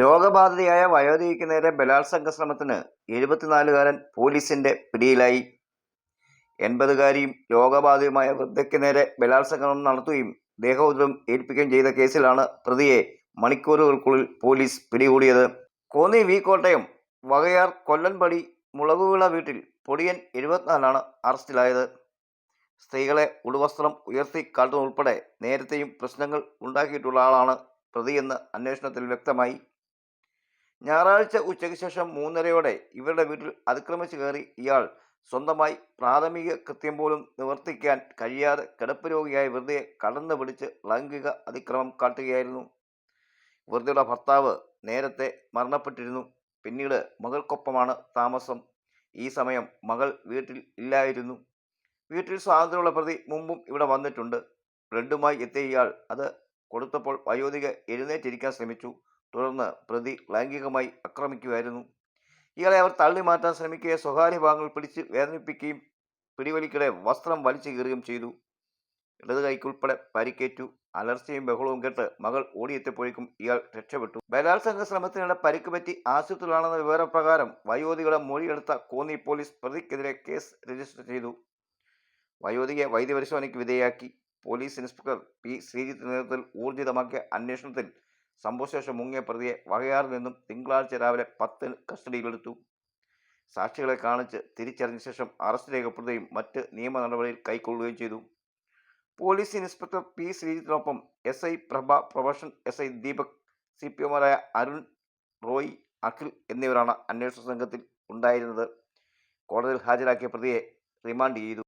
രോഗബാധിതയായ വയോധികയ്ക്ക് നേരെ ബലാത്സംഗ ശ്രമത്തിന് എഴുപത്തിനാലുകാരൻ പോലീസിന്റെ പിടിയിലായി. എൺപതുകാരിയും രോഗബാധിതയുമായ വൃദ്ധയ്ക്ക് നേരെ ബലാത്സംഗം നടത്തുകയും ദേഹോദ്രം ഏൽപ്പിക്കുകയും ചെയ്ത കേസിലാണ് പ്രതിയെ മണിക്കൂറുകൾക്കുള്ളിൽ പോലീസ് പിടികൂടിയത്. കോന്നി വി കോട്ടയം വകയാർ കൊല്ലൻപടി മുളകുവിള വീട്ടിൽ പൊടിയൻ എഴുപത്തിനാലാണ് അറസ്റ്റിലായത്. സ്ത്രീകളെ ഉടുവസ്ത്രം ഉയർത്തി കാട്ടുന്നതുൾപ്പെടെ നേരത്തെയും പ്രശ്നങ്ങൾ ഉണ്ടാക്കിയിട്ടുള്ള ആളാണ് പ്രതിയെന്ന് അന്വേഷണത്തിൽ വ്യക്തമായി. ഞായറാഴ്ച ഉച്ചയ്ക്ക് ശേഷം മൂന്നരയോടെ ഇവരുടെ വീട്ടിൽ അതിക്രമിച്ചു കയറി ഇയാൾ സ്വന്തമായി പ്രാഥമിക കൃത്യം പോലും നിവർത്തിക്കാൻ കഴിയാതെ കിടപ്പ് രോഗിയായ വെറുതെ കടന്നു പിടിച്ച് ലൈംഗിക അതിക്രമം കാട്ടുകയായിരുന്നു. വെറുതെയുടെ ഭർത്താവ് നേരത്തെ മരണപ്പെട്ടിരുന്നു. പിന്നീട് മകൾക്കൊപ്പമാണ് താമസം. ഈ സമയം മകൾ വീട്ടിൽ ഇല്ലായിരുന്നു. വീട്ടിൽ സ്വാതന്ത്ര്യമുള്ള പ്രതി മുമ്പും ഇവിടെ വന്നിട്ടുണ്ട്. ബ്ലഡുമായി എത്തിയ ഇയാൾ അത് കൊടുത്തപ്പോൾ വയോധിക എഴുന്നേറ്റിരിക്കാൻ ശ്രമിച്ചു. തുടർന്ന് പ്രതി ലൈംഗികമായി ആക്രമിക്കുകയായിരുന്നു ഇയാളെ അവർ തള്ളി മാറ്റാൻ ശ്രമിക്കുകയും സ്വകാര്യ ഭാഗങ്ങൾ പിടിച്ച് വേദനിപ്പിക്കുകയും പിടിവലിക്കിടെ വസ്ത്രം വലിച്ചു കീറുകയും ചെയ്തു. ഇടത് കൈക്കുൾപ്പെടെ പരിക്കേറ്റു. അലർച്ചയും ബഹളവും കേട്ട് മകൾ ഓടിയെത്തിയപ്പോഴേക്കും ഇയാൾ രക്ഷപ്പെട്ടു. ബലാത്സംഗ ശ്രമത്തിനിടെ പരിക്ക് പറ്റി ആശുപത്രിയിലാണെന്ന വിവരപ്രകാരം വയോധികളെ മൊഴിയെടുത്ത കോന്നി പോലീസ് പ്രതിക്കെതിരെ കേസ് രജിസ്റ്റർ ചെയ്തു. വയോധികയെ വൈദ്യപരിശോധനയ്ക്ക് വിധേയാക്കി പോലീസ് ഇൻസ്പെക്ടർ പി ശ്രീജിത്ത് നേതൃത്വത്തിൽ ഊർജിതമാക്കിയ അന്വേഷണത്തിൽ സംഭവശേഷം മുങ്ങിയ പ്രതിയെ വകയാറിൽ നിന്നും തിങ്കളാഴ്ച രാവിലെ പത്തിന് കസ്റ്റഡിയിലെടുത്തു. സാക്ഷികളെ കാണിച്ച് തിരിച്ചറിഞ്ഞ ശേഷം അറസ്റ്റ് രേഖപ്പെടുത്തുകയും മറ്റ് നിയമ നടപടിയിൽ കൈക്കൊള്ളുകയും ചെയ്തു. പോലീസ് ഇൻസ്പെക്ടർ പി ശ്രീജിത്തിനൊപ്പം S I Prabha profession S I Deepak C P ഒമാരായ Arun Roy Akhil എന്നിവരാണ് അന്വേഷണ സംഘത്തിൽ ഉണ്ടായിരുന്നത്. കോടതിയിൽ ഹാജരാക്കിയ പ്രതിയെ റിമാൻഡ് ചെയ്തു.